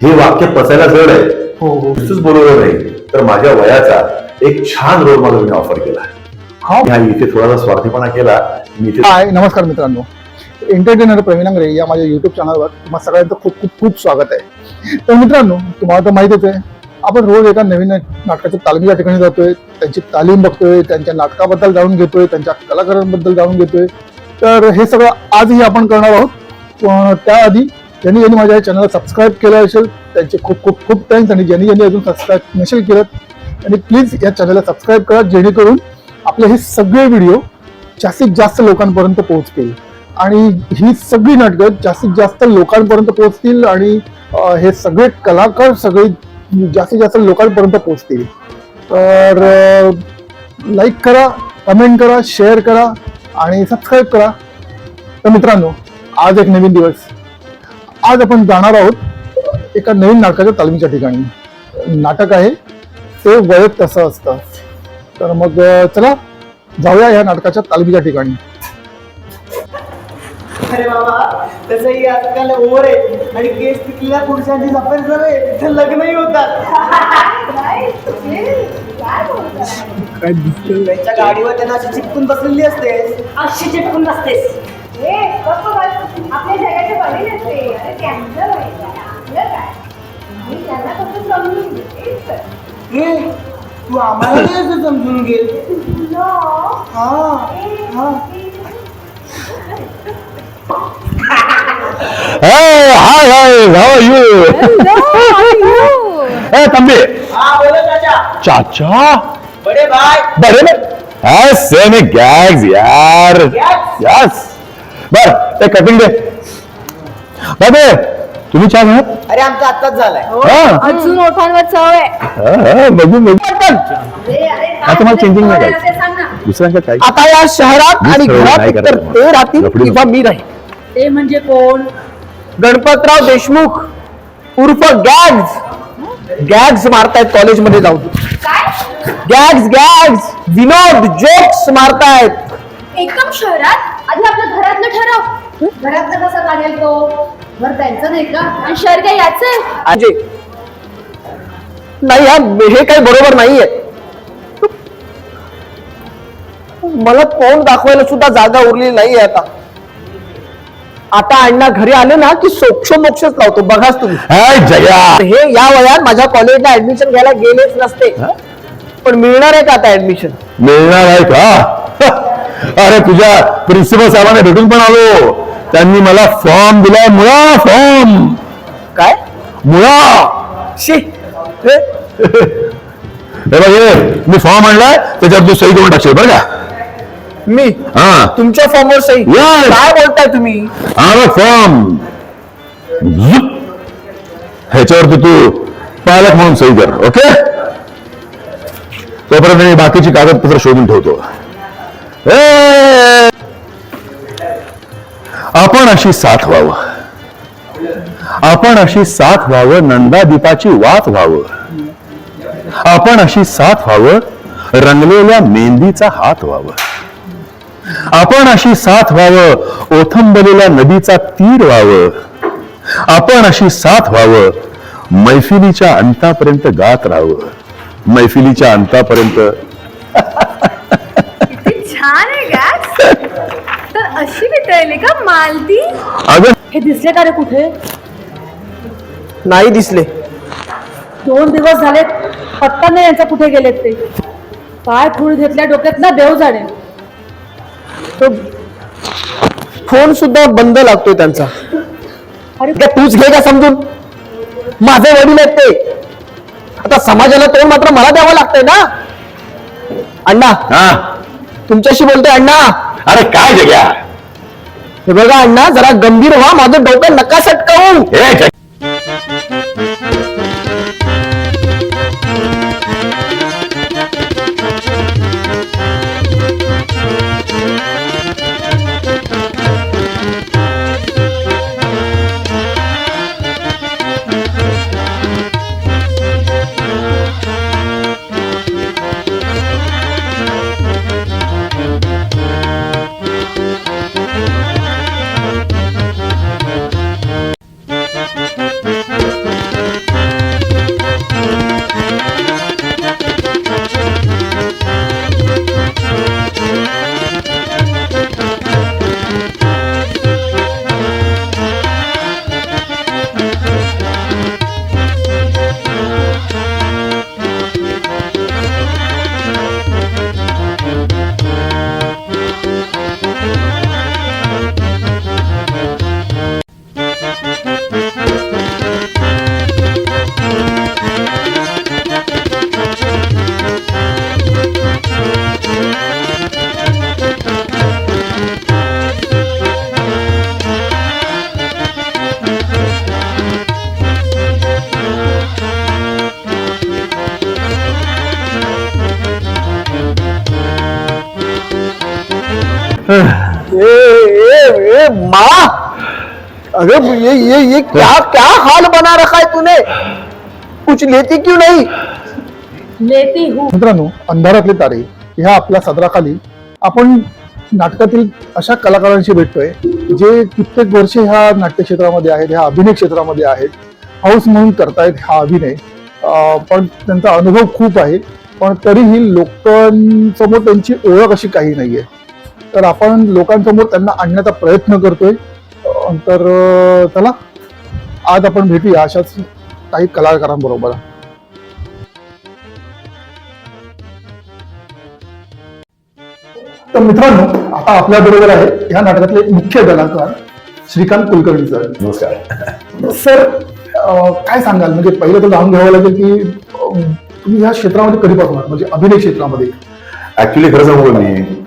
हे वाक्य पचायला जड आहे. हो हो. बोलवलं नाही तर माझ्या वयाचा एक छान रोल मॉडेल मी ऑफर केला. हा. मी हा इथे थोडासा स्वार्थीपणा केला. मी इथे हाय नमस्कार मित्रांनो. एंटरटेनर प्रवीण अंगरे या माझ्या युट्यूब चॅनलवर तुम्हा सगळ्यांचं खूप खूप खूप स्वागत आहे. तर मित्रांनो तुम्हाला तर माहितच आहे आपण रोज एका नवीन नाटकाच्या तालमीच्या ठिकाणी जातोय त्यांची तालीम बघतोय त्यांच्या नाटकाबद्दल जाणून घेतोय त्यांच्या कलाकारांबद्दल जाणून घेतोय. तर हे सगळं आजही आपण करणार आहोत. पण त्याआधी ज्यांनी ज्यांनी माझ्या चॅनलला सबस्क्राईब केलं असेल त्यांचे खूप खूप खूप थँक्स आणि ज्यांनी ज्यांनी अजून सबस्क्राईब नसेल केलं त्यांनी प्लीज या चॅनलला सबस्क्राईब करा जेणेकरून आपले हे सगळे व्हिडिओ जास्तीत जास्त लोकांपर्यंत पोहोचतील. आणि ही सगळी नाटकं जास्तीत जास्त लोकांपर्यंत पोहोचतील आणि हे सगळे कलाकार सगळे जास्तीत जास्त लोकांपर्यंत पोहोचतील. तर लाईक करा कमेंट करा शेअर करा आणि सबस्क्राईब करा. तर मित्रांनो आज एक नवीन दिवस. आज आपण जाणार आहोत एका नवीन नाटकाच्या तालमीच्या ठिकाणी. नाटक आहे ते वयत तसं असतं. तर मग चला जाऊया या नाटकाच्या तालमीच्या ठिकाणी. अरे बाबा तसंही आजकाल ओव्हर आहे. आणि केस पिकलेल्या पुरुषांची सफर सवय तिथे लग्नही होतात. काय दिसलं त्यांच्या गाडीवर त्यांना अशी चिपकून बसलेली असते अशी चिटकून बसतेस. आपल्या जगाच्या बळी नसते अरे त्यांचं बळी आहे. आपलं काय? मी त्यांना कसं समजून घेते. तर. तू आम्हाला नाही असं समजून घे. हा ए, हा. Hey, hi, hi, how are you? Hey, तंबी. हा बोलो चाचा. चाचा? बडे भाई. बरे बर सेम गॅग्स यार? यस बर ते कटिंग दे. बाबे तुम्ही चहा म्हणत अरे आमचा आत्ताच झालाय. हा अजून ओठांवर चव आहे. हा, हा, बघू आता मला changing नाही करायचं. काय आता या शहरात आणि घरात नाही एकतर करायचं. ते राहतील किंवा. मी राहील ते म्हणजे कोण? गणपतराव देशमुख उर्फ गॅग्स. गॅग्स मारतायत कॉलेजमध्ये जाऊन. काय? Gags gags. विनोद जोक्स मारतायत. एकदम शहरात आधी आपल्या घरातलं ठरव. घरातलं कसं काढेल तो? घर त्यांचं नाही का? आणि शहर काय याच? अजय नाही हा हे काही बरोबर नाहीये. मला तोंड दाखवायला सुद्धा जागा उरलेली नाहीये आता. आता अण्णा घरी आले ना की सोक्ष मोक्षच लावतो. बघाच तुम्ही. हाय जया. हे या वयात माझ्या कॉलेजला ऍडमिशन घ्यायला गेलेच नसते. पण मिळणार आहे का आता ऍडमिशन मिळणार आहे का? अरे तुझ्या प्रिन्सिपल साहेबांना भेटून पण आलो. त्यांनी मला फॉर्म दिलाय मुळा फॉर्म काय? मुळा. शी. हे, बघ मी फॉर्म आणलाय त्याच्यावर तू सही करून टाकशील बरं का? मी? हा. तुमच्या फॉर्मवर सही? Yes. काय बोलताय तुम्ही? हा फॉर्म ह्याच्यावरती तू पालक म्हणून सही कर ओके तोपर्यंत मी बाकीची कागदपत्र शोधून ठेवतो! आपण अशी साथ व्हावं. आपण अशी साथ व्हावं नंदादीपाची वात व्हावं. आपण अशी साथ व्हावं रंगलेल्या मेहंदीचा हात व्हावं. आपण अशी साथ व्हावं ओथंबलेल्या नदीचा तीर व्हावं. आपण अशी साथ व्हावं मैफिलीच्या अंतापर्यंत गात राहावं. मैफिलीच्या अंतापर्यंत अशी वितळली का? मालती? अगं हे दिसले का रे कुठे? नाही दिसले. दोन दिवस झाले पत्ता नाही यांचा कुठे गेलेत ते. काय फूल घेतल्या डोक्यात ना देव जाणे. तो फोन सुद्धा बंद लागतोय त्यांचा. अरे काय तूच घे का समजून? माझे वडील आहेत ते. आता समाजाला तोंड मात्र मला द्यावं लागतंय ना? अण्णा हा. तुमच्याशी बोलतोय अण्णा. अरे काय जग्या? हे बघा अण्णा जरा गंभीर व्हा माझं डोकं नका सटकावून ये ये क्या क्या हाल बना रखा है तूने? कुछ लेती क्यों नहीं? लेती हूँ। मित्रांनो अंधारातले तारे ह्या आपल्या सदराखाली आपण नाटकातील अशा कलाकारांशी भेटतोय जे कित्येक वर्ष ह्या नाट्य क्षेत्रामध्ये आहेत ह्या अभिनय क्षेत्रामध्ये आहेत. हाऊस म्हणून करतायत हा अभिनय. अं, पण त्यांचा अनुभव खूप आहे पण तरीही लोकांसमोर त्यांची ओळख अशी काही नाहीये. तर आपण लोकांसमोर त्यांना आणण्याचा प्रयत्न करतोय. तर चला. आज आपण भेटूया अशाच काही कलाकारांबरोबर. तर मित्रांनो आता आपल्या बरोबर आहे या नाटकातले मुख्य कलाकार श्रीकांत कुलकर्णी सर. नमस्कार. सर काय सांगाल? म्हणजे पहिलं तर जाणून घ्यावं लागेल की तुम्ही या क्षेत्रामध्ये कधीपासून? म्हणजे अभिनय क्षेत्रामध्ये. ऍक्च्युली खरं सांगू मी?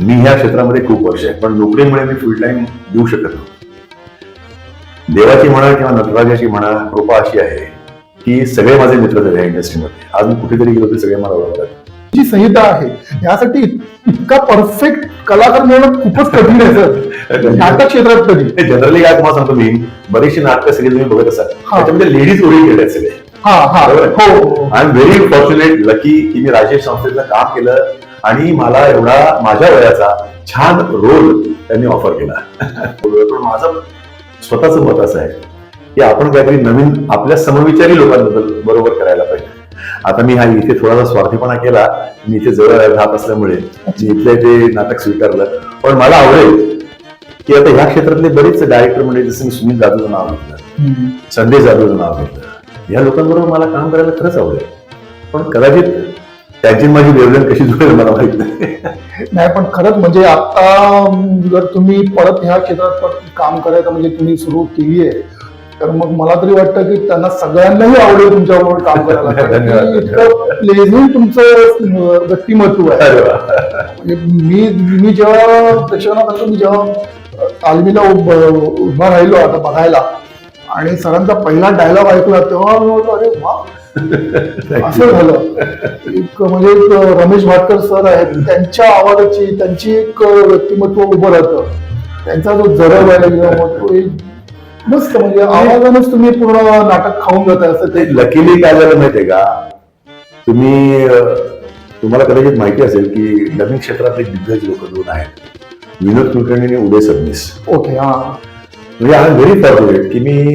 मी ह्या क्षेत्रामध्ये खूप वर्ष आहे पण नोकरीमुळे मी फुल टाइम देऊ शकत नाही. देवाची म्हणा किंवा नटराजाची म्हणा कृपा अशी आहे की सगळे माझे मित्र झाले या इंडस्ट्रीमध्ये आज मी कुठेतरी गेलो ते सगळे मला ओळखतात. जी संहिता आहे यासाठी इतका परफेक्ट कलाकार मिळणं खूपच कठीण आहे सर. नाटक क्षेत्रात तरी जनरली काय तुम्हाला सांगतो मी बरीचशी नाटकं सिरीज तुम्ही बघत असाल. हा. त्याच्यामध्ये लेडीज ओरिएंटेड आहेत सगळे. हा हा. हो I am very fortunate lucky की मी राजेश संस्थेतलं काम केलं आणि मला एवढा माझ्या वयाचा छान रोल त्यांनी ऑफर केला. पण माझं स्वतःच मत असं आहे की आपण काहीतरी नवीन आपल्या समविचारी लोकांबद्दल बरोबर करायला पाहिजे. आता मी हा इथे थोडासा स्वार्थीपणा केला. मी इथे जवळ राहत असल्यामुळे इथले ते नाटक स्वीकारलं. पण मला आवडेल की आता ह्या क्षेत्रातले बरेच डायरेक्टर म्हणजे जसं मी सुनील जाधवचं नाव घेतलं. संजय जाधवचं नाव घेतलं या लोकांबरोबर मला काम करायला खरंच आवडेल. पण कदाचित त्यांची माझी वेवलेन कशी जुळेल मला माहीत नाही. नाही पण खरंच म्हणजे आता जर तुम्ही परत ह्या क्षेत्रात काम करायचं म्हणजे तुम्ही सुरू केली आहे तर मग मला तरी वाटतं की त्यांना सगळ्यांनाही आवडेल तुमच्याबरोबर काम करायला. प्लेझिंग तुमचं व्यक्तिमत्व आहे. म्हणजे मी मी जेव्हा प्रेक्षकांना सांगतो मी जेव्हा तालमीला उभ- राहिलो आता बघायला आणि सरांचा पहिला डायलॉग ऐकला तेव्हा मी अरे वा असं झालं. एक म्हणजे एक रमेश भाटकर सर आहेत त्यांच्या आवाजाची त्यांची एक व्यक्तिमत्व उभं राहतं. त्यांचा जो जरब आहे किंवा मग तो एक मस्त म्हणजे आवाजानेच तुम्ही पूर्ण नाटक खाऊन जाताय असं ते. लकीली काय झालं माहितीये का? तुम्ही तुम्हाला कदाचित माहिती असेल की डबिंग क्षेत्रातले दिग्गज लोक दोन आहेत. विनोद कुलकर्णी आणि उदय सबनीस. ओके हा. म्हणजे आय एम व्हेरी फॉर्च्युनेट की मी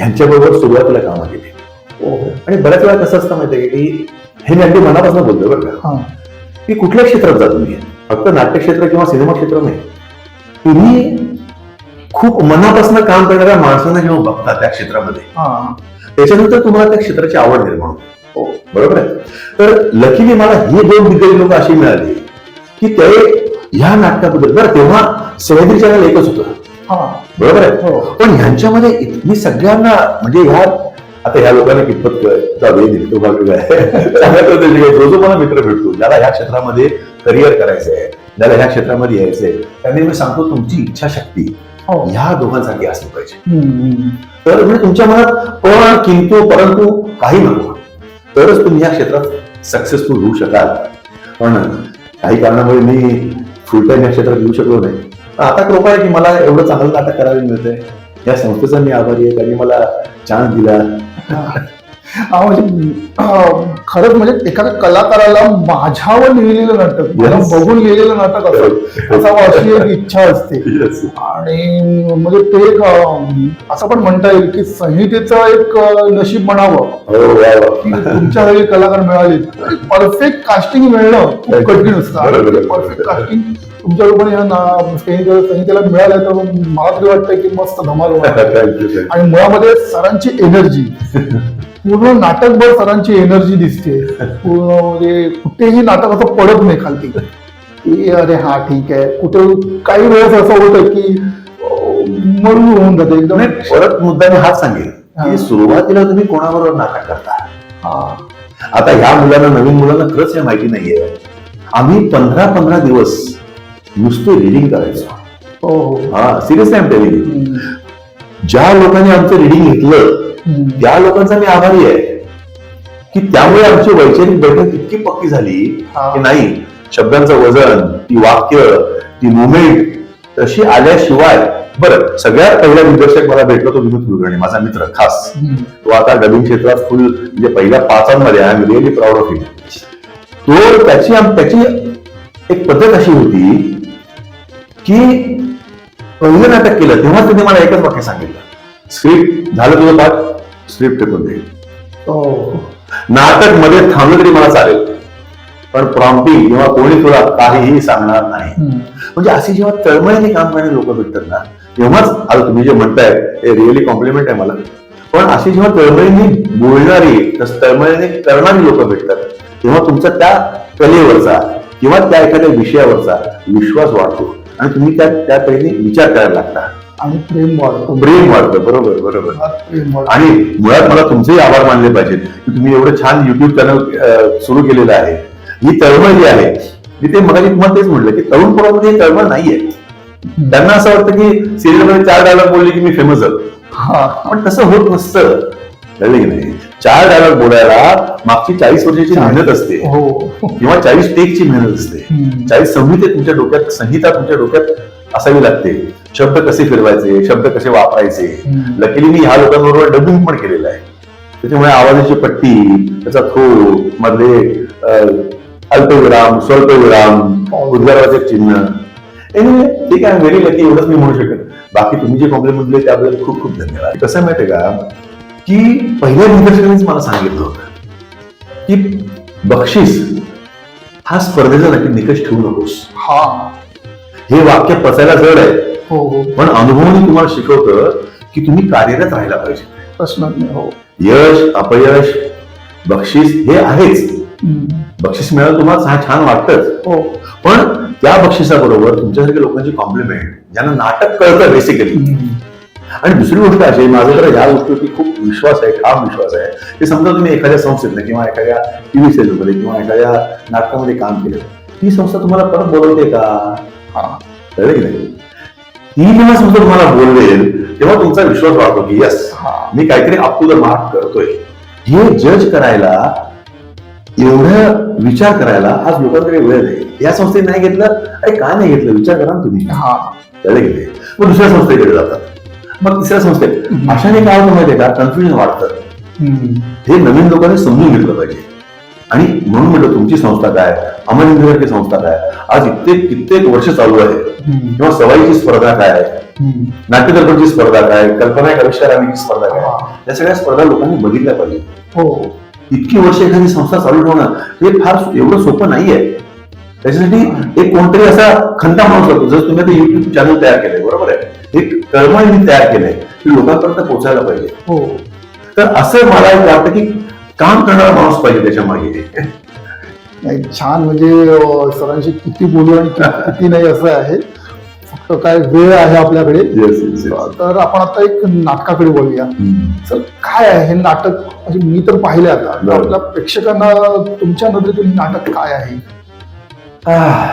यांच्याबरोबर सुरुवातीला कामं केली. आणि बऱ्याच वेळा कसं असतं माहितीये का हे मी अगदी मनापासून बोलतोय बरं का. हा. की कुठल्या क्षेत्रात जा तुम्ही? फक्त नाट्य क्षेत्र किंवा सिनेमा क्षेत्र नाही. तुम्ही खूप मनापासून काम करणाऱ्या माणसांना जेव्हा बघता त्या क्षेत्रामध्ये. हा. त्याच्यानंतर तुम्हाला त्या क्षेत्राची आवड निर्माण हो बरोबर आहे. तर लकीली मला हे दोन दिग्गज लोक अशी मिळाली की ते ह्या नाटकाबद्दल बरं तेव्हा सह्याद्री चॅनल एकच होतं. हा. बरोबर आहे. हो. पण ह्यांच्यामध्ये मी सगळ्यांना म्हणजे ह्या आता ह्या लोकांना कितपत वेळ निघतो भाग काय चांगल्या पद्धतीने काय, जो जो मला मित्र भेटतो. ज्याला ह्या क्षेत्रामध्ये करिअर करायचं आहे ज्याला ह्या क्षेत्रामध्ये यायचंय त्यांनी मी सांगतो तुमची इच्छाशक्ती हो. ह्या दोघांसाठी असली पाहिजे. तर म्हणजे तुमच्या मनात पण किंतु परंतु काही नको. तरच तुम्ही या क्षेत्रात सक्सेसफुल होऊ शकाल. पण काही कारणामुळे मी फुल या क्षेत्रात येऊ शकलो नाही. पण आता कृपा आहे की मला एवढं चांगलं नाटक करायला मिळतंय. या संस्थेचा मी आभारी आहे. त्यांनी मला चान्स दिला. हा, म्हणजे अं, खरंच म्हणजे एखाद्या कलाकाराला माझ्यावर लिहिलेलं नाटक मला Yes. बघून लिहिलेलं नाटक असं असावं अशी एक इच्छा असते. Yes. आणि म्हणजे ते एक अं, असं पण म्हणता येईल की संहितेचं एक अं, नशीब म्हणावं. हो वा वा. की तुमच्या घरी कलाकार मिळाले परफेक्ट कास्टिंग मिळणं खूप कठीण असतं. बरोबर, आणि बरोबर. परफेक्ट कास्टिंग तुमच्या लोकांनी ह्या ना- संहितेला संहितेला मिळालं तर मला तरी वाटतं की मस्त धमाल. आणि मुळामध्ये सरांची एनर्जी पूर्ण नाटकभर सरांची एनर्जी दिसते. पूर्ण म्हणजे कुठेही नाटक असं पडत नाही खालती. की अरे हा ठीक आहे. कुठे काही वेळेस असं होतं की अं, मरून होऊन जाते एकदम. परत मुद्दा मी हाच सांगेल. की सुरुवातीला तुम्ही कोणाबरोबर नाटक करता? आता ह्या मुलांना नवीन मुलांना खरंच हे माहिती नाहीये. आम्ही पंधरा पंधरा दिवस नुसते रिडिंग करायचो. हो हो. हा सिरियसली आम टेलिंग. ज्या लोकांनी आमचं रिडिंग घेतलं. त्या लोकांचा मी आभारी आहे. की त्यामुळे आमची वैचारिक बैठक इतकी पक्की झाली. की नाही शब्दांचं वजन ती वाक्य ती मुवमेंट तशी आल्याशिवाय बरं सगळ्यात पहिला दिग्दर्शक मला भेटलो तो विनोद कुलकर्णी माझा मित्र खास. तो आता डबिंग क्षेत्रात फुल म्हणजे पहिल्या पाचांमध्ये I am really proud of him तो त्याची त्याची एक पद्धत अशी होती की पहिलं नाटक केलं तेव्हा त्यांनी मला एकच वाक्य सांगितलं. स्क्रिप्ट झालं तुझं पाठ स्क्रिप्ट टिकून दे. हो. नाटकमध्ये थांबलं तरी मला चालेल. पण प्रॉम्प्टिंग किंवा कोणी तुला काहीही सांगणार नाही. म्हणजे अशी जेव्हा तळमळीने काम करणारे लोक भेटतात ना तेव्हाच आता तुम्ही जे म्हणताय हे रिअली कॉम्प्लिमेंट आहे मला. पण अशी जेव्हा तळमळीने बोलणारी तस तळमळीने करणारी लोक भेटतात तेव्हा तुमचा त्या कलेवरचा किंवा त्या एखाद्या विषयावरचा विश्वास वाढतो. आणि तुम्ही त्या त्या तऱ्हेने विचार करायला लागता. आणि प्रेम वाढतो. प्रेम वाढतं बरोबर बरोबर. आणि मुळात मला तुमचेही आभार मानले पाहिजेत की तुम्ही एवढं छान युट्यूब चॅनल सुरू केलेलं आहे. ही तळमळ जी आहे मी ते मगाशी तुम्हाला तेच म्हटलं की तरुण पोरामध्ये ही तळमळ नाहीये. त्यांना असं वाटतं की सिरियलमध्ये चार डायलॉग बोलले की मी फेमस झालो हा. पण तसं होत नसतं. कळलं की नाही? चार डायलॉग बोलायला मागची चाळीस वर्षाची मेहनत असते. हो. किंवा चाळीस टेकची मेहनत असते. चाळीस संहिते तुमच्या डोक्यात संहिता तुमच्या डोक्यात असावी लागते. शब्द कसे फिरवायचे शब्द कसे वापरायचे. लकीली मी ह्या लोकांबरोबर डबिंग पण केलेलं आहे. त्याच्यामुळे आवाजाची पट्टी त्याचा थोड मधले अल्पविराम स्वल्पविराम हो. उद्गाराचे चिन्ह. ठीक आहे व्हेरी लकी एवढंच मी म्हणू शकत. बाकी तुम्ही जे कॉम्प्लिमेंट दिले त्याबद्दल खूप खूप धन्यवाद. कसं आहे माहितीये का? की पहिल्या दिग्दर्शकानेच मला सांगितलं होतं की बक्षीस हा स्पर्धेचा नक्की निकष ठेवू नकोस. हा. हे वाक्य पचायला जड आहे. हो हो. पण अनुभवाने तुम्हाला शिकवतं की तुम्ही कार्यरत राहायला पाहिजे. प्रश्नच नाही हो. यश अपयश बक्षीस हे आहेच. हम्म. बक्षीस मिळालं तुम्हाला छान- छान वाटतंच. हो. पण त्या बक्षिसाबरोबर तुमच्यासारख्या लोकांची कॉम्प्लिमेंट ज्यांना नाटक कळतं बेसिकली हम्म. आणि दुसरी गोष्ट अशी माझा तर या गोष्टीवरती खूप विश्वास आहे ठाम विश्वास आहे. की समजा तुम्ही एखाद्या संस्थेतनं किंवा एखाद्या टीव्ही सिरियलमध्ये किंवा एखाद्या नाटकामध्ये काम केलं ती संस्था तुम्हाला परत बोलवते का? हा कळलं की नाही? ती जेव्हा समजा तुम्हाला बोलवेल तेव्हा तुमचा विश्वास वाढतो की यस हा. मी काहीतरी अप टू द मार्क करतोय. हे जज करायला एवढं विचार करायला आज लोकांकडे वेळ नाही. या संस्थेने नाही घेतलं अरे का नाही घेतलं? विचार करा ना तुम्ही. हा. कळलं की नाही? मग दुसऱ्या संस्थेकडे जातात. मग तिसऱ्या संस्थेत. अशाने काय होतं माहितीये का? कन्फ्युजन वाढतं. हे नवीन लोकांनी समजून घेतलं पाहिजे. आणि म्हणून म्हटलं तुमची संस्था काय? अमर इंदिराची संस्था काय? आज कित्येक कित्येक वर्ष चालू आहे. किंवा सवाईची स्पर्धा काय? हम्म. नाट्यदर्पणची स्पर्धा काय? कल्पना आविष्काराची स्पर्धा काय. या सगळ्या स्पर्धा लोकांनी बघितल्या पाहिजे. हो. इतकी वर्ष एखादी संस्था चालू ठेवणं हे फार एवढं सोपं नाहीये. त्याच्यासाठी एक कोणतरी असा खंता माणूस लागतो जर तुम्ही आता युट्यूब चॅनल तयार केलंय बरोबर आहे? एक तळमळ मी तयार केलंय की लोकांपर्यंत पोहोचायला पाहिजे. हो. तर असं मला एक वाटतं की काम करणारा माणूस पाहिजे त्याच्यामागे. नाही छान म्हणजे सरांशी किती बोलू आणि किती नाही असं आहे. फक्त काय वेळ आहे आपल्याकडे. तर आपण आता एक नाटकाकडे बोलूया. सर काय आहे हे नाटक? म्हणजे मी तर पाहिले आता. आपल्या प्रेक्षकांना तुमच्या नजरेतून हे नाटक काय आहे? आह,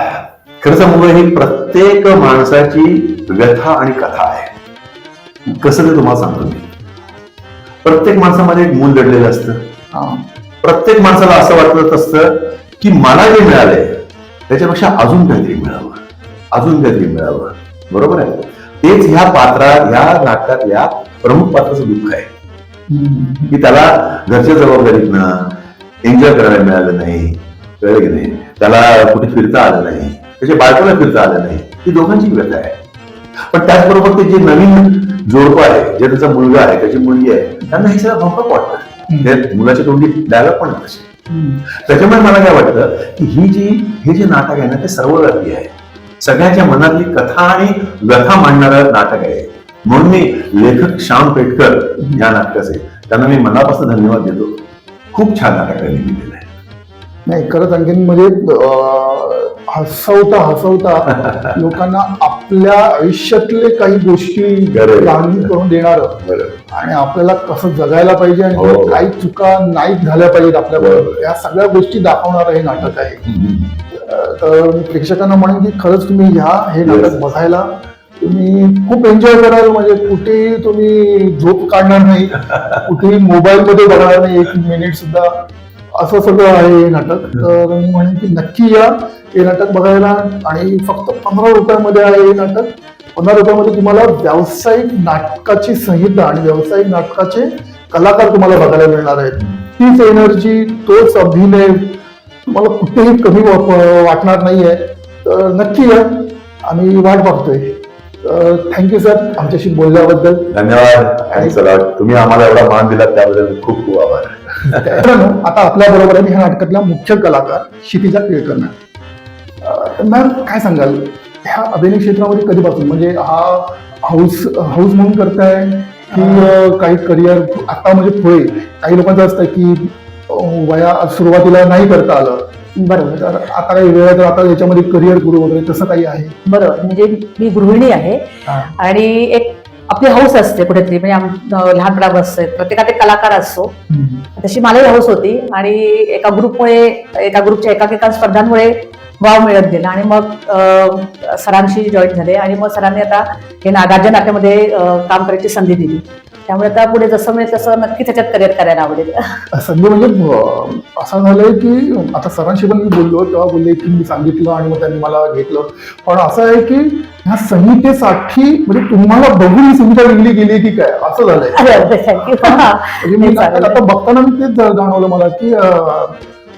खरं सांगू का, ही प्रत्येक माणसाची व्यथा आणि कथा आहे. कसं ते तुम्हाला सांगतो मी. प्रत्येक माणसामध्ये एक मूल दडलेलं असतं. प्रत्येक माणसाला असं वाटत असतं की मला जे मिळालंय त्याच्यापेक्षा अजून काहीतरी मिळावं. अजून काहीतरी मिळावं. बरोबर आहे? तेच ह्या पात्रात ह्या नाटकातल्या प्रमुख पात्राचं दुःख आहे. की त्याला घरच्या जबाबदारीतनं एन्जॉय करायला मिळालं नाही कळलं की नाही? त्याला कुठे फिरता आलं नाही. त्याच्या बायकोला फिरता आलं नाही. ही दोघांची व्यथा आहे. पण त्याचबरोबर ते जे नवीन जोडपं आहे जे त्याचा मुलगा आहे त्याची मुलगी आहे त्यांना हे सगळं भंपक वाटतं. त्या मुलाच्या तोंडी डायलॉग पण तसे हम्म. त्याच्यामुळे मला काय वाटतं की ही जी हे जे नाटक आहे ना ते सर्वव्यापी आहे. सगळ्याच्या मनातली कथा आणि व्यथा मांडणारं नाटक आहे. म्हणून मी लेखक श्याम पेटकर या नाटकाचे त्यांना मी मनापासून धन्यवाद देतो. खूप छान नाटक त्यांनी लिहिलेलं आहे. नाही खरंच आणखीन म्हणजे हसवता हसवता लोकांना आपल्या आयुष्यातले काही गोष्टी. जाणून करून देणार आणि आपल्याला कसं जगायला पाहिजे आणि हो. काही चुका नाही झाल्या पाहिजेत आपल्या बरोबर. या सगळ्या गोष्टी दाखवणार हे नाटक आहे तर मी प्रेक्षकांना म्हणेन की खरंच तुम्ही ह्या हे नाटक. बघायला तुम्ही खूप एन्जॉय कराल म्हणजे कुठेही तुम्ही झोप काढणार नाही कुठेही मोबाईल मध्ये बघणार नाही एक मिनिट सुद्धा असं सगळं आहे हे नाटक. तर मी म्हणेन की नक्की या. हे नाटक बघायला आणि फक्त पंधरा रुपयामध्ये आहे हे नाटक. पंधरा रुपयामध्ये तुम्हाला व्यावसायिक नाटकाची संहिता आणि व्यावसायिक नाटकाचे कलाकार तुम्हाला बघायला मिळणार आहेत. तीच एनर्जी तोच अभिनय तुम्हाला कुठेही कमी वाटणार नाहीये. तर नक्की या. आम्ही वाट बघतोय. थँक्यू सर आमच्याशी बोलल्याबद्दल. धन्यवाद. आणि चला तुम्ही आम्हाला एवढा मान दिला त्याबद्दल खूप खूप आभार. मित्रांनो आता आपल्या बरोबर आहे ह्या नाटकातल्या मुख्य कलाकार क्षितिजा केळकर मॅम. मॅम काय सांगाल? ह्या अभिनय क्षेत्रामध्ये कधीपासून? म्हणजे हा हाऊस हाऊस म्हणून करताय की काही करिअर आता म्हणजे पुढे? काही लोकांचं असतं की वया सुरुवातीला नाही करता आलं. बरोबर. तर आता काही वेळ तर आता याच्यामध्ये करिअर करू वगैरे तसं काही आहे? बरोबर. म्हणजे मी गृहिणी आहे. आणि एक आपली हौस असते कुठेतरी म्हणजे आम- अं, लहानपणापासून प्रत्येकात एक कलाकार असतो. तशी मलाही हौस होती आणि एका ग्रुपमुळे एका ग्रुपच्या एकाएका स्पर्धांमुळे वाव मिळत गेला. आणि मग सरांशी जॉईन झाले आणि मग सरांनी आता हे ना राज्य नाट्यामध्ये काम करायची संधी दिली. त्यामुळे आता पुढे जसं मिळेल तसं नक्की त्याच्यात करिअर करायला आवडेल. संधी म्हणजे अं, असं झालंय की आता सरांशी पण मी बोललो तेव्हा बोलले की मी सांगितलं आणि मग त्यांनी मला घेतलं. पण असं आहे की ह्या संहितेसाठी म्हणजे तुम्हाला बघून ही संहिता लिहिली गेली की काय? असं झालंय. म्हणजे आता बघताना मी तेच जाणवलं मला की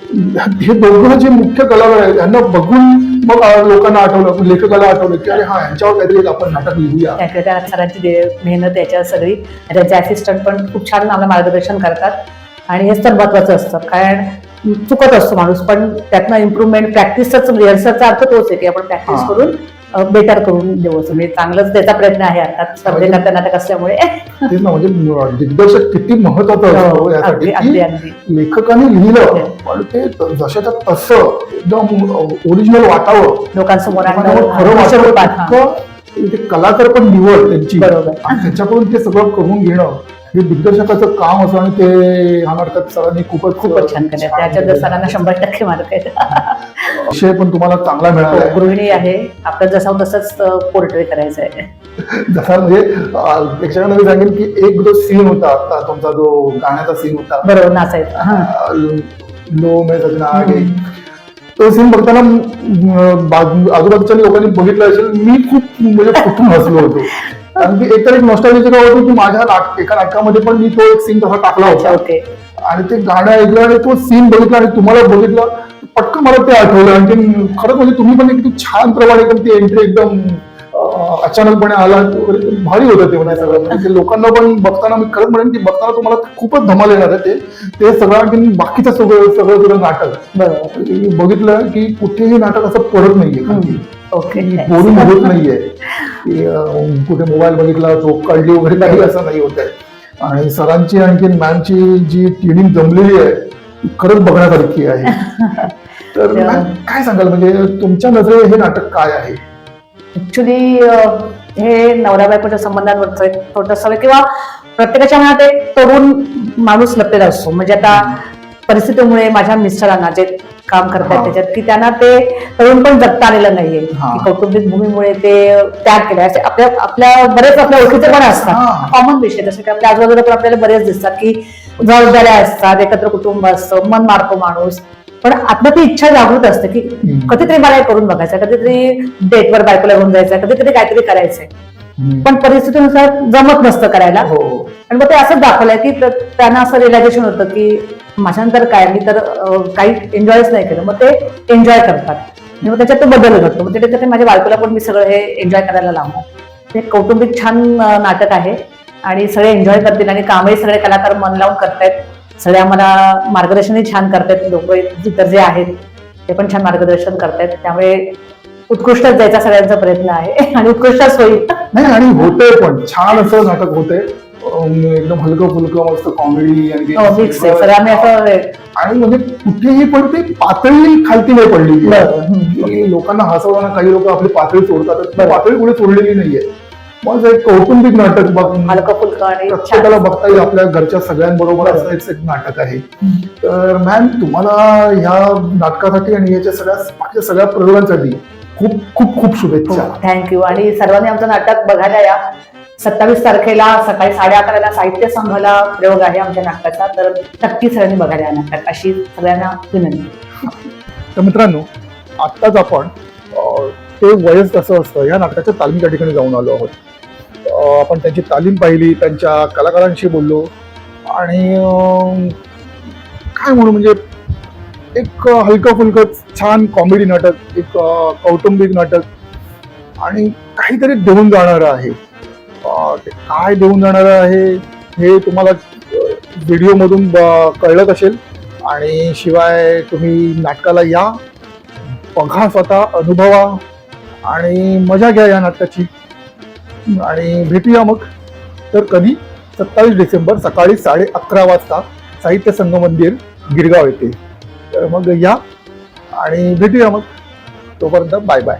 हे दोघं जे मुख्य कलाकार आहेत यांना बघून मग लोकांना आठवलं लेखकाला आठवलं की अरे हा यांच्यावर काहीतरी आपण नाटक लिहूया. त्या सरांची मेहनत याच्यावर सगळी. त्यांचे असिस्टंट पण खूप छान आम्हाला मार्गदर्शन करतात. आणि हेच तर महत्वाचं असतं कारण चुकत असतो माणूस पण त्यातनं इम्प्रुव्हमेंट प्रॅक्टिसच रिहर्सलचा अर्थ तोच आहे की आपण प्रॅक्टिस. करून बेटर करून देऊ असं. म्हणजे चांगलंच त्याचा प्रयत्न आहे अर्थात स्पर्धेकरता नाटक असल्यामुळे तेच ना म्हणजे अं, दिग्दर्शक किती महत्वाचं असतो हो, यासाठी अगदी की अगदी अगदी. लेखकाने लिहिलं पण ते जशाच्या तसं एकदम ओरिजिनल वाटावं. लोकांसमोर खरं वाटावं रूपात, हा. इतकं ते कलाकार पण निवड त्यांची. आणि त्याच्याकडून ते सगळं करून घेणं हे दिग्दर्शकाचं काम असं आणि ते ह्या नाटकात सरांनी खूपच खूपच छान केलं. त्याच्यात सरांना शंभर टक्के मार्क आहेत. विषय पण तुम्हाला चांगला मिळाला गृहिणी आहे. आपलं जसं तसंच पोर्ट्रे करायचं आहे. जसा म्हणजे प्रेक्षकांना मी सांगेन की एक जो सीन होता आता तुमचा जो गाण्याचा सीन होता. बरोबर नाचायचं. हा. लो मे सजना तो सीन बघताना आजूबाजूच्या लोकांनी बघितलं असेल मी खूप म्हणजे कुठून हसलो होतो. कारण की एकतर एक नॉस्टॅलिजिक होतो की माझ्या नाट एका नाटकामध्ये पण मी तो एक सीन तसा टाकला होता. आणि ते गाणं ऐकलं आणि तो सीन बघितला आणि तुम्हाला बघितलं पटकन मला ते आठवलं. आणि खरंच म्हणजे तुम्ही पण एकदम छान प्रमाणे एकदम ती एंट्री एकदम अचानकपणे आला भारी होतं ते सगळं म्हणजे लोकांना पण बघताना मी खरंच म्हणेन की बघताना तुम्हाला खूपच धमाल येणार आहे ते. ते सगळं आणखी बाकीचं सगळं सगळं सगळं नाटक. बघितलं की कुठेही नाटक असं पडत नाहीये. ओके. बोरिंग होत नाहीये. कुठे मोबाईल बघितला झोप काढली वगैरे काही असं नाही होत आहे. आणि सरांची आणखी मॅमची जी ट्युनिंग जमलेली आहे ती खरंच बघण्यासारखी आहे. तर काय सांगाल? म्हणजे तुमच्या नजरे हे नाटक काय आहे? ऍक्च्युली हे नवरा बायकोच्या संबंधांवरचं एक छोटंसं किंवा प्रत्येकाच्या मनात एक तरुण माणूस लपलेला असतो. म्हणजे आता परिस्थितीमुळे माझ्या मिस्टरांना जे काम करतात. त्याच्यात की त्यांना ते तरुण पण जगता आलेलं नाहीये. कौटुंबिक भूमीमुळे ते त्याग केले असे आपल्या आपल्या बरेच आपल्या ओळखीचे पण. असतात. कॉमन विषय जसे की आपल्या आजूबाजूला पण आपल्याला बरेच दिसतात की जबाबदाऱ्या असतात एकत्र कुटुंब असतं मन मारतो माणूस. पण आतलं ती इच्छा जागृत असते की. कधीतरी मला हे करून बघायचं कधीतरी डेटवर बायकोला घेऊन जायचं कधीतरी काहीतरी करायचंय. पण परिस्थितीनुसार जमत नसतं करायला. हो. आणि मग ते असंच दाखवलंय की त्यांना असं रिअलायझेशन होतं की माझ्यानंतर काय मी तर काही एन्जॉयच नाही केलं. मग ते एन्जॉय करतात. मग त्याच्यात तो बदल घडतो मग त्याच्यात माझ्या बायकोला पण मी सगळं हे एन्जॉय करायला लावणार. ते कौटुंबिक छान नाटक आहे. आणि सगळे एन्जॉय करतील आणि कामही सगळे कलाकार मन लावून करतायत. सगळे आम्हाला मार्गदर्शनही छान करतायत. लोक इतर जे आहेत ते पण छान मार्गदर्शन करतायत. त्यामुळे उत्कृष्टच द्यायचा सगळ्यांचा प्रयत्न आहे. आणि उत्कृष्टच होईल. नाही आणि होतंय पण. छान असं नाटक होतंय. अं, एकदम हलकं फुलकं मस्त कॉमेडी आणि असं आणि म्हणजे कुठेही पण ते पातळी खालती नाही पडली. लोकांना हसवताना काही लोक आपली पातळी सोडतात. पातळी कुठे सोडलेली नाहीये. मग एक कौटुंबिक नाटक बघ. हलकं फुलकं आणि प्रत्येकाला. बघता येईल आपल्या घरच्या सगळ्यांबरोबर बरोबर. असं एक नाटक आहे. तर मॅम तुम्हाला ह्या नाटकासाठी आणि याच्या सगळ्या बाकीच्या सगळ्या प्रयोगांसाठी खूप खूप खूप शुभेच्छा. थँक्यू आणि सर्वांनी आमचं नाटक बघायला या. सत्तावीस तारखेला सकाळी साडे अकराला साहित्य संघाला प्रयोग आहे आमच्या नाटकाचा. तर नक्की सगळ्यांनी बघायला या नाटक. अशी सगळ्यांना विनंती. तर मित्रांनो आत्ताच आपण अं, ते वयस कसं असतं. या नाटकाच्या तालमीच्या ठिकाणी जाऊन आलो आहोत. आपण त्यांची तालीम पाहिली त्यांच्या कलाकारांशी बोललो. आणि काय म्हणू म्हणजे एक हलकं फुलकं छान कॉमेडी नाटक एक कौटुंबिक नाटक आणि काहीतरी देऊन जाणारं आहे. काय देऊन जाणारं आहे हे तुम्हाला व्हिडिओमधून कळलंच असेल. आणि शिवाय तुम्ही नाटकाला या बघा स्वतः अनुभवा. आणि मजा घ्या या नाटकाची. आणि भेटूया मग. तर कधी? सत्तावीस डिसेंबर सकाळी साडे अकरा वाजता साहित्य संघ मंदिर गिरगाव येथे. तर मग या आणि भेटूया मग. तोपर्यंत बाय बाय.